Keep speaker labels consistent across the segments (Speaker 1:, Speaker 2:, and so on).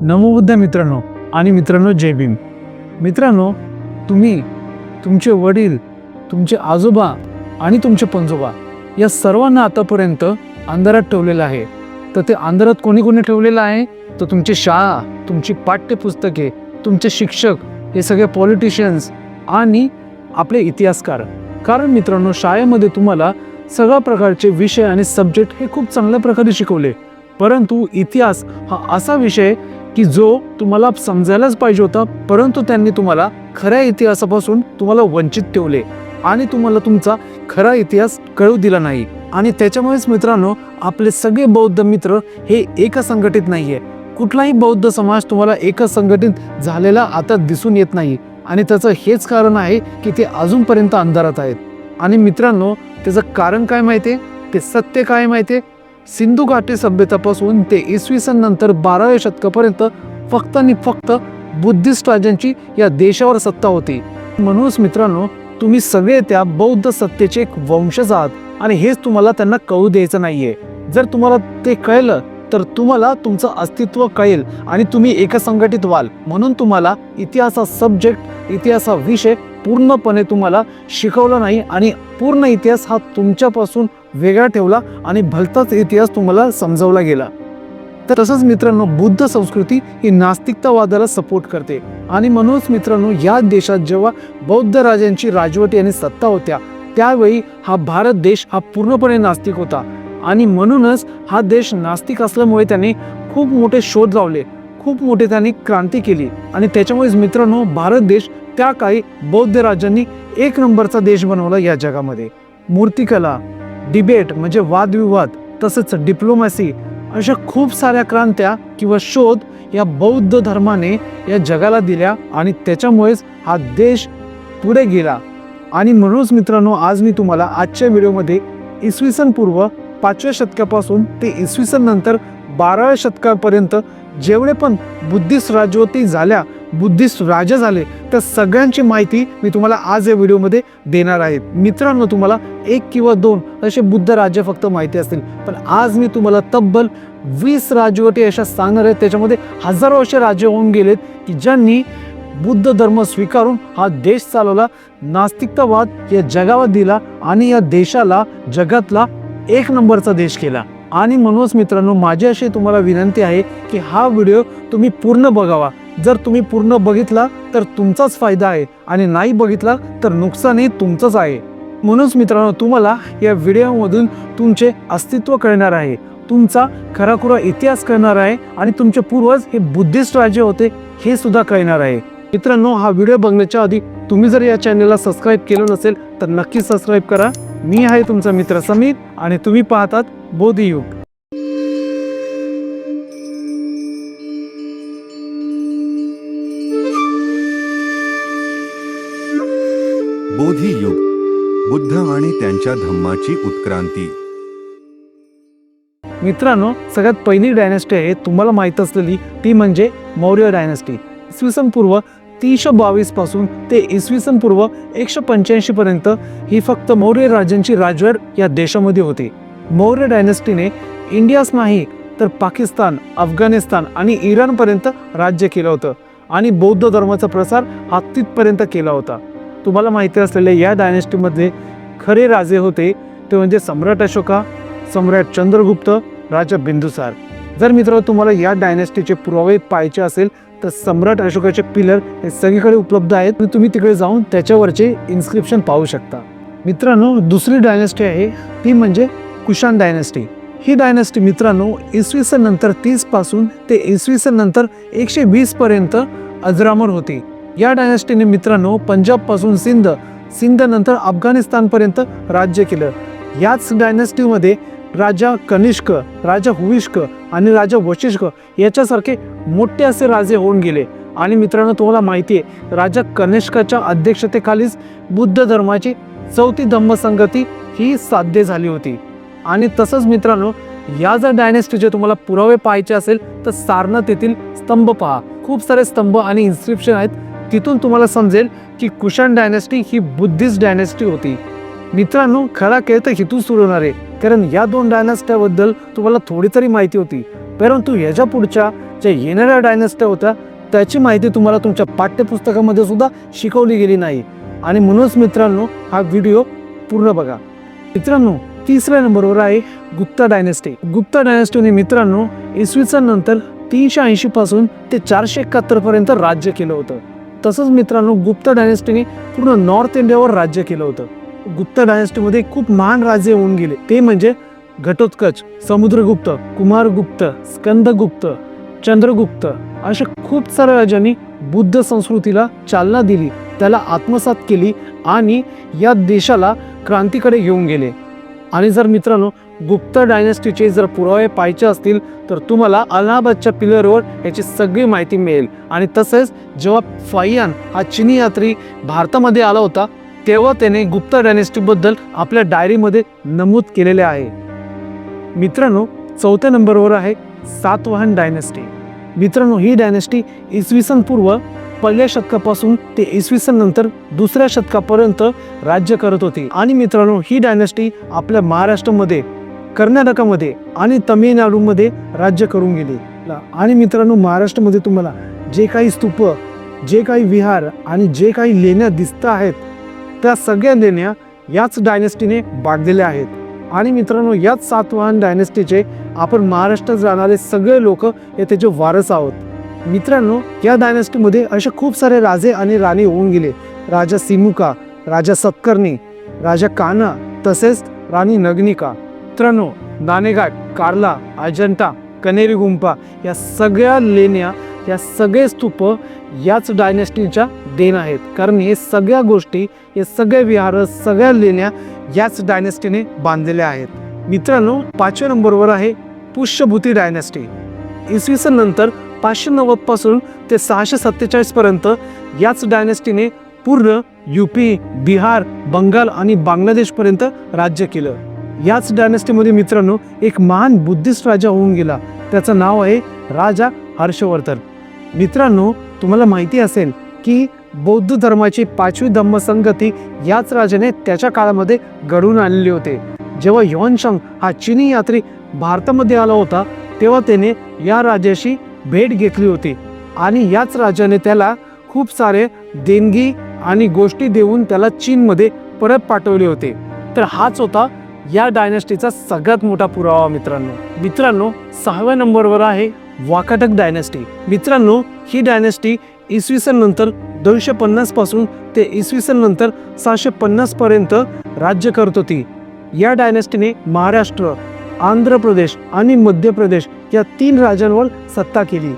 Speaker 1: नमोबुद्ध मित्रांनो आणि मित्रांनो जय भीम. मित्रांनो तुम्ही तुमचे वडील तुमचे आजोबा आणि तुमचे पंजोबा या सर्वांना आतापर्यंत अंधारात ठेवलेलं आहे. तर ते अंधारात कोणी कोणी ठेवलेलं आहे? तर तुमची शाळा तुमची पाठ्यपुस्तके तुमचे शिक्षक हे सगळे पॉलिटिशियन्स आणि आपले इतिहासकार. कारण मित्रांनो शाळेमध्ये तुम्हाला सगळ्या प्रकारचे विषय आणि सब्जेक्ट हे खूप चांगल्या प्रकारे शिकवले. परंतु इतिहास हा असा विषय की जो तुम्हाला समजायलाच पाहिजे होता परंतु त्यांनी तुम्हाला खऱ्या इतिहासापासून तुम्हाला वंचित ठेवले आणि तुम्हाला तुमचा खरा इतिहास कळू दिला नाही. आणि त्याच्यामुळेच मित्रांनो आपले सगळे बौद्ध मित्र हे एका संघटित नाही आहे कुठलाही बौद्ध समाज तुम्हाला एक संघटित झालेला आता दिसून येत नाही. आणि त्याचं हेच कारण आहे की ते अजूनपर्यंत अंधारात आहेत. आणि मित्रांनो त्याचं कारण काय माहिती आहे ते सत्य काय माहिती आहे सिंधू घाटी सभ्यतापासून ते इसवी सन नंतर बाराव्या शतकापर्यंत फक्त आणि फक्त बुद्धिस्ट राजांची या देशावर सत्ता होती. म्हणूनच मित्रांनो तुम्ही सगळे त्या बौद्ध सत्तेचे एक वंशज आहात आणि हेच तुम्हाला त्यांना कळू द्यायचं नाहीये. जर तुम्हाला ते कळलं तर तुम्हाला तुमचं अस्तित्व कळेल आणि तुम्ही एका संघटित व्हाल. म्हणून तुम्हाला इतिहासा सब्जेक्ट इतिहासा विषय पूर्णपणे तुम्हाला शिकवला नाही आणि पूर्ण इतिहास हा तुमच्यापासून वेगळा ठेवला आणि भलताच इतिहास तुम्हाला समजावला गेला. तर तसंच मित्रांनो बुद्ध संस्कृती ही नास्तिकतावादाला सपोर्ट करते. आणि म्हणूनच मित्रांनो या देशात जेव्हा बौद्ध राजांची राजवटी आणि सत्ता होत्या त्यावेळी हा भारत देश हा पूर्णपणे नास्तिक होता. आणि म्हणूनच हा देश नास्तिक असल्यामुळे त्यांनी खूप मोठे शोध लावले खूप मोठे त्यांनी क्रांती केली. आणि त्याच्यामुळेच मित्रांनो भारत देश त्या काळी बौद्ध राजांनी एक नंबरचा देश बनवला या जगामध्ये. मूर्तिकला डिबेट म्हणजे वादविवाद तसेच डिप्लोमॅसी अशा खूप साऱ्या क्रांत्या किंवा शोध या बौद्ध धर्माने या जगाला दिल्या आणि त्याच्यामुळेच हा देश पुढे गेला. आणि म्हणूनच मित्रांनो आज मी तुम्हाला आजच्या व्हिडिओमध्ये इसवी सन पूर्व पाचव्या शतकापासून ते इसवी सन नंतर बाराव्या शतकापर्यंत जेवढे पण बुद्धिस्ट राजवती झाल्या बुद्धिस्ट राजा झाले तर सगळ्यांची माहिती मी तुम्हाला आज या व्हिडिओमध्ये देणार आहे. मित्रांनो तुम्हाला एक किंवा दोन असे बुद्ध राज्य फक्त माहिती असतील. पण आज मी तुम्हाला तब्बल वीस राजवटी अशा सांगणार आहेत त्याच्यामध्ये हजारो असे राज्य होऊन गेलेत की ज्यांनी बुद्ध धर्म स्वीकारून हा देश चालवला. नास्तिकतावाद या जगावर दिला आणि या देशाला जगातला एक नंबरचा देश केला. आणि म्हणूनच मित्रांनो माझी अशी तुम्हाला विनंती आहे की हा व्हिडिओ तुम्ही पूर्ण बघावा. जर तुम्ही पूर्ण बघितला तर तुमचाच फायदा आहे आणि नाही बघितला तर नुकसानही तुमचंच आहे. म्हणूनच मित्रांनो तुम्हाला या व्हिडिओमधून तुमचे अस्तित्व कळणार आहे. तुमचा खराखुरा इतिहास कळणार आहे आणि तुमचे पूर्वज हे बुद्धिस्ट राजे होते हे सुद्धा कळणार आहे. मित्रांनो हा व्हिडिओ बघण्याच्या आधी तुम्ही जर या चॅनलला सबस्क्राईब केलं नसेल तर नक्की सबस्क्राईब करा. मी आहे तुमचा मित्र समीर आणि तुम्ही पाहतात बोधियुग.
Speaker 2: बोधी युग बुद्ध आणि त्यांच्या धम्माची उत्क्रांती.
Speaker 1: मित्रांनो सगळ्यात पहिली डायनेस्टी आहे तुम्हाला माहीत असलेली ती म्हणजे मौर्य डायनेस्टी इसवी सन पूर्व तीनशे बावीसपासून ते इसवी सन पूर्व एकशे पंच्याऐंशी पर्यंत ही फक्त मौर्य राजांची राजवट या देशामध्ये होती. मौर्य डायनेस्टीने इंडियाच नाही तर पाकिस्तान अफगाणिस्तान आणि इराणपर्यंत राज्य केलं होतं आणि बौद्ध धर्माचा प्रसार हा तिथपर्यंत केला होता. तुम्हाला माहिती असलेल्या या डायनेस्टीमध्ये खरे राजे होते ते म्हणजे सम्राट अशोका सम्राट चंद्रगुप्त राजा बिंदुसार. जर मित्र तुम्हाला या डायनेस्टीचे पुरावे पाहायचे असेल तर सम्राट अशोकाचे पिलर हे सगळीकडे उपलब्ध आहेत. तुम्ही तिकडे जाऊन त्याच्यावरचे इन्स्क्रिप्शन पाहू शकता. मित्रांनो दुसरी डायनेस्टी आहे ती म्हणजे कुशान डायनेस्टी ही डायनेस्टी मित्रांनो इसवी सन नंतर तीसपासून ते इसवी सन नंतर एकशे वीस पर्यंत अजरामर होती. या डायनेस्टीने मित्रांनो पंजाबपासून सिंध सिंध नंतर अफगाणिस्तानपर्यंत राज्य केलं. याच डायनेस्टीमध्ये राजा कनिष्क राजा हुविष्क आणि राजा वशिष्क याच्यासारखे मोठे असे राजे होऊन गेले. आणि मित्रांनो तुम्हाला माहिती आहे राजा कनिष्काच्या अध्यक्षतेखालीच बुद्ध धर्माची चौथी धम्मसंगती ही साध्य झाली होती. आणि तसंच मित्रांनो या जर डायनेस्टीचे तुम्हाला पुरावे पाहायचे असेल तर सारनाथ येथील स्तंभ पहा. खूप सारे स्तंभ आणि इन्स्क्रिप्शन आहेत. तिथून तुम्हाला समजेल की कुशाण डायनेस्टी ही बुद्धिस्ट डायनेस्टी होती. मित्रांनो खरा खेळ तर हिथून सुरू होणार आहे कारण या दोन डायनेस्ट्याबद्दल तुम्हाला थोडी तरी माहिती होती. परंतु याच्या पुढच्या ज्या येणाऱ्या डायनेस्ट्या होत्या त्याची माहिती तुम्हाला तुमच्या पाठ्यपुस्तकामध्ये सुद्धा शिकवली गेली नाही. आणि म्हणूनच मित्रांनो हा व्हिडिओ पूर्ण बघा. मित्रांनो तिसऱ्या नंबरवर आहे गुप्ता डायनेस्टी गुप्ता डायनेस्टीने मित्रांनो इसवी सन नंतर तीनशे ऐंशी पासून ते चारशे एकाहत्तर पर्यंत राज्य केलं होतं. तसंच मित्रांनो गुप्त डायनेस्टीने पूर्ण नॉर्थ इंडियावर राज्य केलं होतं. गुप्त डायनेस्टीमध्ये खूप महान राजे होऊन गेले. ते म्हणजे घटोत्कच समुद्रगुप्त कुमारगुप्त स्कंदगुप्त चंद्रगुप्त अशा खूप साऱ्या राजांनी बुद्ध संस्कृतीला चालना दिली त्याला आत्मसात केली आणि या देशाला क्रांतीकडे घेऊन गेले. आणि जर मित्रांनो गुप्त डायनेस्टीचे जर पुरावे पाहायचे असतील तर तुम्हाला अलाहाबादच्या पिलरवर याची सगळी माहिती मिळेल. आणि तसेच जेव्हा फायन हा चिनी यात्री भारतामध्ये आला होता तेव्हा त्याने गुप्त डायनेस्टीबद्दल आपल्या डायरीमध्ये नमूद केलेले आहे. मित्रांनो चौथ्या नंबरवर आहे सातवाहन डायनेस्टी. मित्रांनो ही डायनेस्टी इसवी सन पूर्व पहिल्या शतकापासून ते इसवी सन नंतर दुसऱ्या शतकापर्यंत राज्य करत होती. आणि मित्रांनो ही डायनेस्टी आपल्या महाराष्ट्रामध्ये कर्नाटकामध्ये आणि तमिळनाडूमध्ये राज्य करून गेले. आणि मित्रांनो महाराष्ट्रामध्ये तुम्हाला जे काही स्तूप जे काही विहार आणि जे काही लेण्या दिसत आहेत त्या सगळ्या लेण्या याच डायनेस्टीने बांधलेल्या आहेत. आणि मित्रांनो याच सातवाहन डायनेस्टीचे आपण महाराष्ट्रात जाणारे सगळे लोक हे त्याचे वारस आहोत. मित्रांनो या डायनेस्टीमध्ये असे खूप सारे राजे आणि राणी होऊन गेले. राजा सिमुका राजा सत्कर्णी राजा काना तसेच राणी नग्निका. मित्रांनो नाणेघाट कार्ला अजंठा कनेरी गुंफा या सगळ्या लेण्या या सगळे स्तूप याच डायनेस्टीच्या देण आहेत. कारण हे सगळ्या गोष्टी हे सगळे विहार सगळ्या लेण्या याच डायनेस्टीने बांधलेल्या आहेत. मित्रांनो पाचव्या नंबरवर आहे पुष्यभूती डायनेस्टी. इसवी सन नंतर पाचशे नव्वदपासून ते सहाशे सत्तेचाळीस पर्यंत याच डायनेस्टीने पूर्ण यूपी बिहार बंगाल आणि बांगलादेशपर्यंत राज्य केलं. याच डायनेस्टीमध्ये मित्रांनो एक महान बुद्धिस्ट राजा होऊन गेला. त्याचं नाव आहे राजा हर्षवर्धन. मित्रांनो तुम्हाला माहिती असेल की बौद्ध धर्माची पाचवी धम्मसंगती याच राजाने त्याच्या काळामध्ये घडवून आणली होते. जेव्हा युवानशंग हा चिनी यात्री भारतामध्ये आला होता तेव्हा त्याने या राजाशी भेट घेतली होती. आणि याच राजाने त्याला खूप सारे देणगी आणि गोष्टी देऊन त्याला चीनमध्ये परत पाठवले होते. तर हाच होता या डायनेस्टीचा सगळ्यात मोठा पुरावा मित्रांनो. मित्रांनो सहाव्या नंबरवर आहे वाकाटक डायनेस्टी मित्रांनो ही डायनेस्टी इसवी सन नंतर दोनशे पन्नासपासून ते इसवी सन नंतर सहाशे पन्नास पर्यंत राज्य करत होती. या डायनेस्टीने महाराष्ट्र आंध्र प्रदेश आणि मध्य प्रदेश या तीन राज्यांवर सत्ता केली.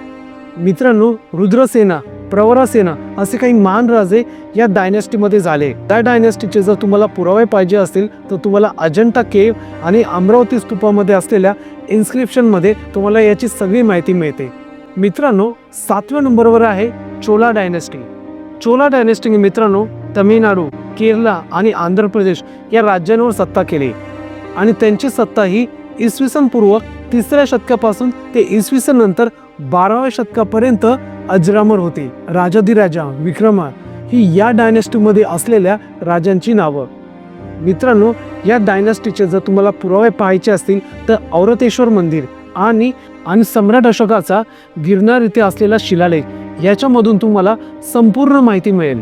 Speaker 1: मित्रांनो रुद्रसेना प्रवरासेना असे काही महान राजे या डायनेस्टीमध्ये झाले. त्या डायनेस्टीचे जर तुम्हाला पुरावे पाहिजे असतील तर तुम्हाला अजंठा केव आणि अमरावती स्तूपामध्ये असलेल्या इन्स्क्रिप्शनमध्ये तुम्हाला याची सगळी माहिती मिळते. मित्रांनो सातव्या नंबरवर आहे चोला डायनेस्टी चोला डायनेस्टीने मित्रांनो तमिळनाडू केरला आणि आंध्र प्रदेश या राज्यांवर सत्ता केली. आणि त्यांची सत्ता ही इसवी सन पूर्व तिसऱ्या शतकापासून ते इसवी सन नंतर बाराव्या शतकापर्यंत अजरामर होती. राजाधिराजा विक्रमा ही या डायनेस्टीमध्ये असलेल्या राजांची नावं. मित्रांनो या डायनॅस्टीचे जर तुम्हाला पुरावे पाहायचे असतील तर औरतेश्वर मंदिर आणि आणि सम्राट अशोकाचा गिरणार इथे असलेला शिलालेख याच्यामधून तुम्हाला संपूर्ण माहिती मिळेल.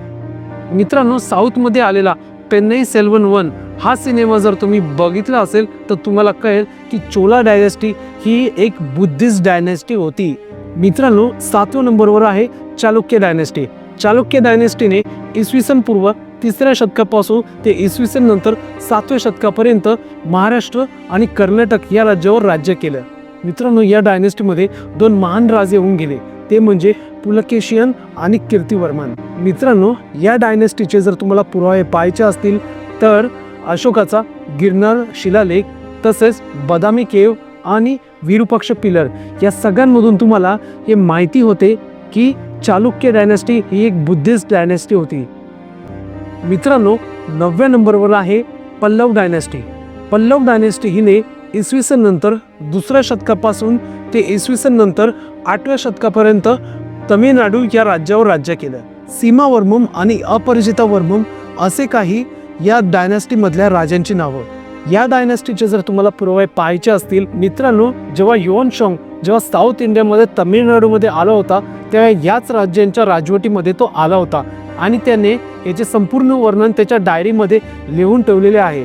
Speaker 1: मित्रांनो साऊथमध्ये आलेला पेन्नई सेल्वन वन हा सिनेमा जर तुम्ही बघितला असेल तर तुम्हाला कळेल की चोला डायनेस्टी ही एक बुद्धिस्ट डायनेस्टी होती. मित्रांनो सातव्या नंबरवर आहे चालुक्य डायनेस्टी चालुक्य डायनेस्टीने इसवी सन पूर्व तिसऱ्या शतकापासून ते इसवी सन नंतर सातव्या शतकापर्यंत महाराष्ट्र आणि कर्नाटक या राज्यावर राज्य केलं. मित्रांनो या डायनेस्टीमध्ये दोन महान राजे होऊन गेले. ते म्हणजे पुलकेशियन आणि कीर्तिवर्मन. मित्रांनो या डायनेस्टीचे जर तुम्हाला पुरावे पाहायचे असतील तर अशोकाचा गिरनार शिलालेख तसेच बदामी केव आणि विरूपक्ष पिलर या सगळ्यांमधून तुम्हाला हे माहिती होते की चालुक्य डायनेस्टी ही एक बुद्धिस्ट डायनेस्टी होती. मित्रांनो नवव्या नंबरवर आहे पल्लव डायनेस्टी पल्लव डायनेस्टी हिने इसवी सन नंतर दुसऱ्या शतकापासून ते इसवी सन नंतर आठव्या शतकापर्यंत तमिळनाडू या राज्यावर राज्य केलं. सीमावर्मम आणि अपरिजिता वर्मम असे काही या डायनेस्टीमधल्या राजांची नावं. या डायनेस्टीचे जर तुम्हाला पुरावे पाहायचे असतील मित्रांनो जेव्हा युवन शॉंग जेव्हा साऊथ इंडियामध्ये तमिळनाडूमध्ये आला होता तेव्हा याच राज्यांच्या राजवटीमध्ये तो आला होता. आणि त्याने याचे संपूर्ण वर्णन त्याच्या डायरीमध्ये लिहून ठेवलेले आहे.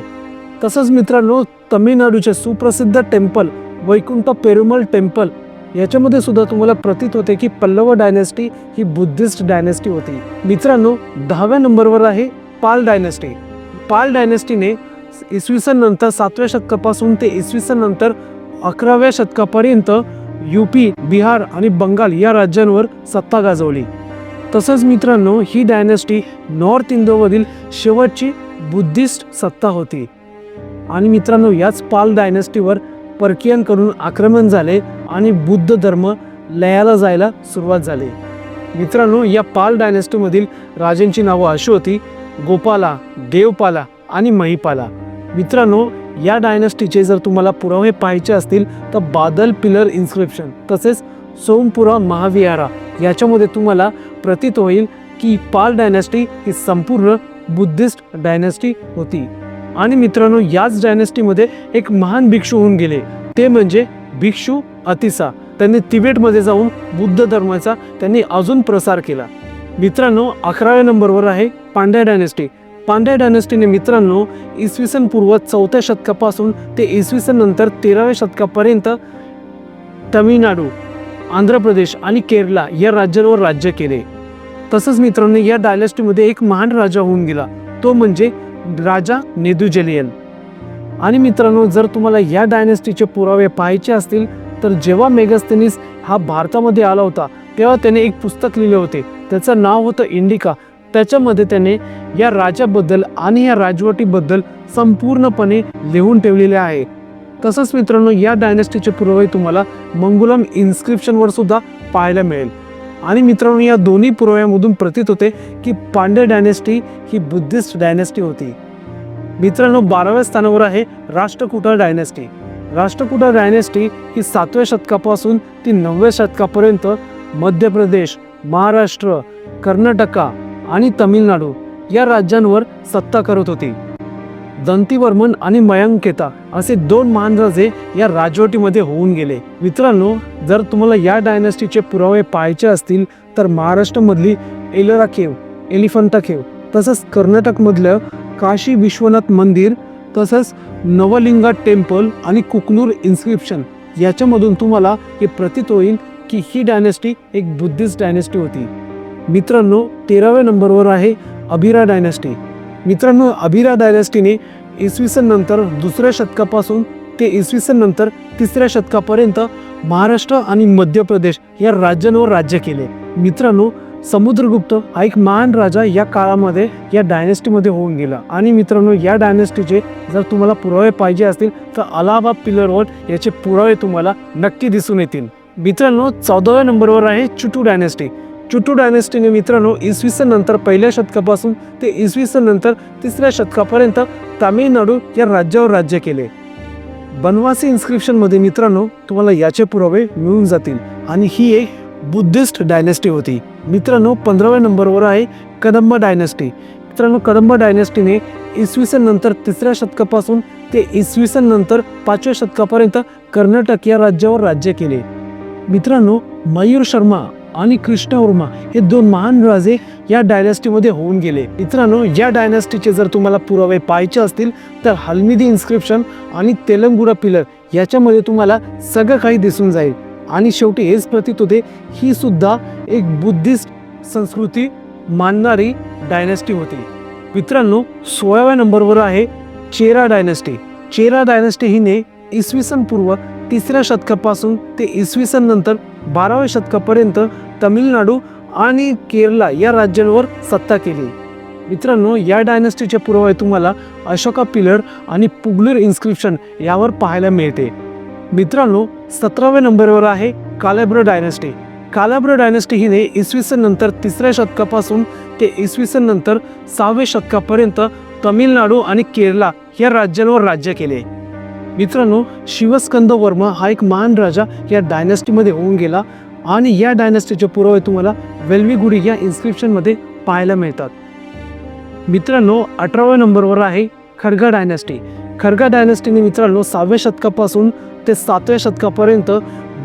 Speaker 1: तसंच मित्रांनो तमिळनाडूचे सुप्रसिद्ध टेम्पल वैकुंठ पेरुमल टेम्पल याच्यामध्ये सुद्धा तुम्हाला प्रतीत होते की पल्लव डायनेस्टी ही बुद्धिस्ट डायनेस्टी होती. मित्रांनो दहाव्या नंबरवर आहे पाल डायनेस्टी पाल डायनेस्टीने इसवी सन नंतर सातव्या शतकापासून ते इसवी सन नंतर अकराव्या शतकापर्यंत यूपी बिहार आणि बंगाल या राज्यांवर सत्ता गाजवली. तसंच मित्रांनो ही डायनेस्टी नॉर्थ इंडियामधील शेवटची बुद्धिस्ट सत्ता होती. आणि मित्रांनो याच पाल डायनेस्टीवर परकीयांकडून आक्रमण झाले आणि बुद्ध धर्म लयाला जायला सुरुवात झाली. मित्रांनो या पाल डायनेस्टीमधील राजांची नावं अशी होती गोपाला देवपाला आणि महिपाला. मित्रांनो या डायनस्टीचे जर तुम्हाला पुरावे पाहायचे असतील तर बादल पिलर इन्स्क्रिप्शन तसेच सोमपुरा महाविहारा याच्यामध्ये तुम्हाला प्रतीत होईल की पाल डायनेस्टी ही संपूर्ण बुद्धिस्ट डायनेस्टी होती. आणि मित्रांनो याच डायनेस्टीमध्ये एक महान भिक्षू होऊन गेले. ते म्हणजे भिक्षू अतिसा. त्यांनी तिबेटमध्ये जाऊन बुद्ध धर्माचा त्यांनी अजून प्रसार केला. मित्रांनो अकराव्या नंबरवर आहे पांड्या डायनेस्टी पांड्या डायनेस्टीने मित्रांनो इसवी सन पूर्व चौथ्या शतकापासून ते इसवी सन नंतर तेराव्या शतकापर्यंत तमिळनाडू आंध्र प्रदेश आणि केरला या राज्यांवर राज्य केले. तसंच मित्रांनो या डायनेस्टीमध्ये एक महान राजा होऊन गेला. तो म्हणजे राजा नेदुजेलियन. आणि मित्रांनो जर तुम्हाला या डायनेस्टीचे पुरावे पाहायचे असतील तर जेव्हा मेगास्थेनिस हा भारतामध्ये आला होता तेव्हा त्याने एक पुस्तक लिहिले होते. त्याचं नाव होतं इंडिका. त्याच्यामध्ये त्याने या राजाबद्दल आणि या राजवटीबद्दल संपूर्णपणे लिहून ठेवलेले आहे. तसंच मित्रांनो या डायनेस्टीचे पुरावे तुम्हाला मंगुलम इन्स्क्रिप्शनवर सुद्धा पाहायला मिळेल. आणि मित्रांनो या दोन्ही पुराव्यामधून प्रतीत होते की पांडे डायनेस्टी ही बुद्धिस्ट डायनेस्टी होती. मित्रांनो बाराव्या स्थानावर आहे राष्ट्रकुटा डायनेस्टी राष्ट्रकुटा डायनेस्टी ही सातव्या शतकापासून ती नवव्या शतकापर्यंत मध्य प्रदेश महाराष्ट्र कर्नाटका आणि तमिळनाडू या राज्यांवर सत्ता करत होती. दंतीवर्मन आणि मयंकेता असे दोन महान राजे या राजवटीमध्ये होऊन गेले. मित्रांनो जर तुम्हाला या डायनेस्टीचे पुरावे पाहायचे असतील तर महाराष्ट्रामधली एलोरा केव एलिफंटा केव तसंच कर्नाटकमधलं काशी विश्वनाथ मंदिर तसंच नवलिंगा टेम्पल आणि कुकनूर इन्स्क्रिप्शन याच्यामधून तुम्हाला हे प्रतीत होईल की ही डायनेस्टी एक बुद्धिस्ट डायनेस्टी होती. मित्रांनो तेराव्या नंबरवर आहे अभिरा डायनेस्टी. मित्रांनो अभिरा डायनेस्टीने इसवी सन नंतर दुसऱ्या शतकापासून ते इसवी सन नंतर तिसऱ्या शतकापर्यंत महाराष्ट्र आणि मध्य प्रदेश या राज्यांवर राज्य केले. मित्रांनो समुद्रगुप्त हा एक महान राजा या काळामध्ये या डायनेस्टीमध्ये होऊन गेला. आणि मित्रांनो या डायनेस्टीचे जर तुम्हाला पुरावे पाहिजे असतील तर अलाहाबाद पिलरवर याचे पुरावे तुम्हाला नक्की दिसून येतील. मित्रांनो चौदाव्या नंबरवर आहे चुटू डायनेस्टी. चुटू डायनेस्टीने मित्रांनो इसवी सन नंतर पहिल्या शतकापासून ते इसवी सन नंतर तिसऱ्या शतकापर्यंत तामिळनाडू या राज्यावर राज्य केले. बनवासी इन्स्क्रिप्शनमध्ये मित्रांनो तुम्हाला याचे पुरावे मिळून जातील आणि ही एक बुद्धिस्ट डायनेस्टी होती. मित्रांनो पंधराव्या नंबरवर आहे कदंब डायनेस्टी. मित्रांनो कदंब डायनेस्टीने इसवी सन नंतर तिसऱ्या शतकापासून ते इसवी सन नंतर पाचव्या शतकापर्यंत कर्नाटक या राज्यावर राज्य केले. मित्रांनो मयूर शर्मा आणि कृष्णवर्मा हे दोन महान राजे या डायनेस्टीमध्ये होऊन गेले. मित्रांनो या डायनेस्टीचे जर तुम्हाला पुरावे पाहायचे असतील तर हल्मिदी इन्स्क्रिप्शन आणि तेलंगुडा पिलर याच्यामध्ये तुम्हाला सगळं काही दिसून जाईल. आणि शेवटी हेच प्रतीत होते ही सुद्धा एक बुद्धिस्ट संस्कृती मानणारी डायनेस्टी होती. मित्रांनो सोळाव्या नंबरवर आहे चेरा डायनेस्टी. चेरा डायनेस्टी हिने इसवी सन पूर्व तिसऱ्या शतकापासून ते इसवी सन नंतर बाराव्या शतकापर्यंत तमिळनाडू आणि केरला या राज्यांवर सत्ता केली. मित्रांनो या डायनेस्टीचे पुरावे तुम्हाला अशोका पिलर आणि पुगलर इन्स्क्रिप्शन यावर पाहायला मिळते. मित्रांनो सतराव्या नंबरवर आहे कालाब्र डायनेस्टी कालाब्र डायनेस्टी हिने इसवी सन नंतर तिसऱ्या शतकापासून ते इसवी सन नंतर सहाव्या शतकापर्यंत तमिळनाडू आणि केरला या राज्यांवर राज्य केले. मित्रांनो शिवस्कंद वर्मा हा एक महान राजा या डायनेस्टीमध्ये होऊन गेला आणि या डायनेस्टीचे पुरावे तुम्हाला वेल्वीगुडी या इन्स्क्रिप्शनमध्ये पाहायला मिळतात. मित्रांनो अठराव्या नंबरवर आहे खडगा डायनेस्टी खडगा डायनेस्टीने मित्रांनो सहाव्या शतकापासून ते सातव्या शतकापर्यंत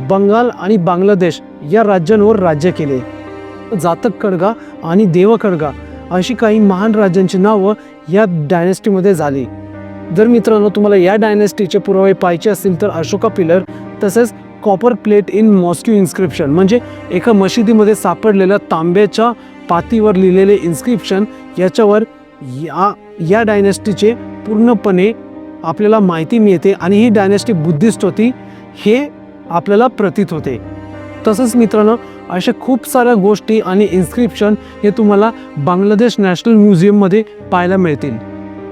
Speaker 1: बंगाल आणि बांगलादेश या राज्यांवर राज्य केले. जातक खडगा आणि देव खडगा अशी काही महान राज्यांची नावं या डायनेस्टीमध्ये झाली. जर मित्रांनो तुम्हाला या डायनेस्टीचे पुरावे पाहिजे असतील तर अशोका पिलर तसेच copper plate in mosque inscription म्हणजे एका मशिदीमध्ये सापडलेल्या तांब्याच्या पातीवर लिहिलेले इन्स्क्रिप्शन याच्यावर या या डायनेस्टीचे पूर्णपणे आपल्याला माहिती मिळते आणि ही डायनेस्टी बुद्धिस्ट होती हे आपल्याला प्रतीत होते. तसंच मित्रांनो अशा खूप साऱ्या गोष्टी आणि इन्स्क्रिप्शन हे तुम्हाला बांगलादेश नॅशनल म्युझियममध्ये पाहायला मिळतील.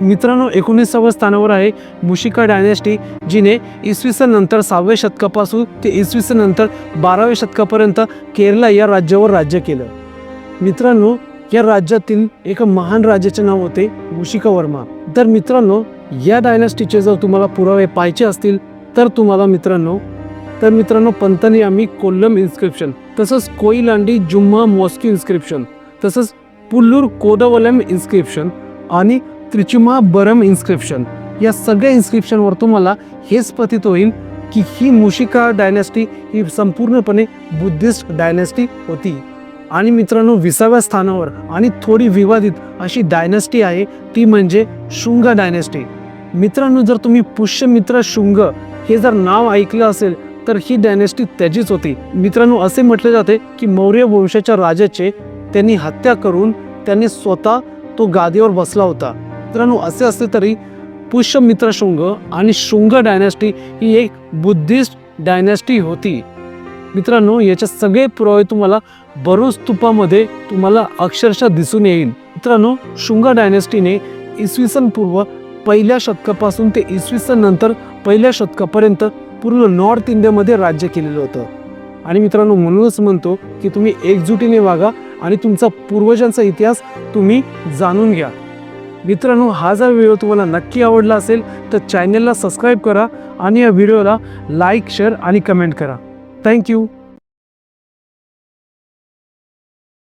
Speaker 1: मित्रांनो एकोणीसाव्या स्थानावर आहे मुशिका डायनेस्टी जिने इसवी सन नंतर सहाव्या शतकापासून ते इसवी सन नंतर बाराव्या शतकापर्यंत केरला या राज्यावर राज्य केलं. मित्रांनो या राज्यातील एका महान राजाचे नाव होते मुशिका वर्मा. तर मित्रांनो या डायनेस्टीचे जर तुम्हाला पुरावे पाहिजे असतील तर तुम्हाला मित्रांनो तर मित्रांनो पंतनी आम्ही कोल्लम इन्स्क्रिप्शन तसंच कोईलांडी जुम्मा मॉस्की इन्स्क्रिप्शन तसंच पुल्लूर कोदवलम इन्स्क्रिप्शन आणि त्रिचुमा बरम इन्स्क्रिप्शन या सगळ्या इन्स्क्रिप्शनवर तुम्हाला हेच प्रतीत होईल की ही मुशिका डायनेस्टी ही संपूर्णपणे बुद्धिस्ट डायनेस्टी होती. आणि मित्रांनो विसाव्या स्थानावर आणि थोडी विवादित अशी डायनेस्टी आहे ती म्हणजे शुंग डायनेस्टी मित्रांनो जर तुम्ही पुष्यमित्र शुंग हे जर नाव ऐकलं असेल तर ही डायनेस्टी त्याचीच होती. मित्रांनो असे म्हटले जाते की मौर्य वंशाच्या राजाचे त्यांनी हत्या करून त्यांनी स्वतः तो गादीवर बसला होता. मित्रांनो असे असले तरी पुष्यमित्र शुंग आणि शुंग डायनॅस्टी ही एक बुद्धिस्ट डायनॅस्टी होती. मित्रांनो याचे सगळे पुरावे तुम्हाला बरोज स्तूपामध्ये तुम्हाला अक्षरशः दिसून येईल. मित्रांनो शुंग डायनेस्टीने इसवी सन पूर्व पहिल्या शतकापासून ते इसवी सन नंतर पहिल्या शतकापर्यंत पूर्ण नॉर्थ इंडियामध्ये राज्य केलेलं होतं. आणि मित्रांनो म्हणूनच म्हणतो की तुम्ही एकजुटीने वागा आणि तुमचा पूर्वजांचा इतिहास तुम्ही जाणून घ्या. मित्रांनो हा जर व्हिडिओ तुम्हाला नक्की आवडला असेल तर चॅनलला सबस्क्राईब करा आणि या व्हिडिओला लाईक शेअर आणि कमेंट करा. Thank you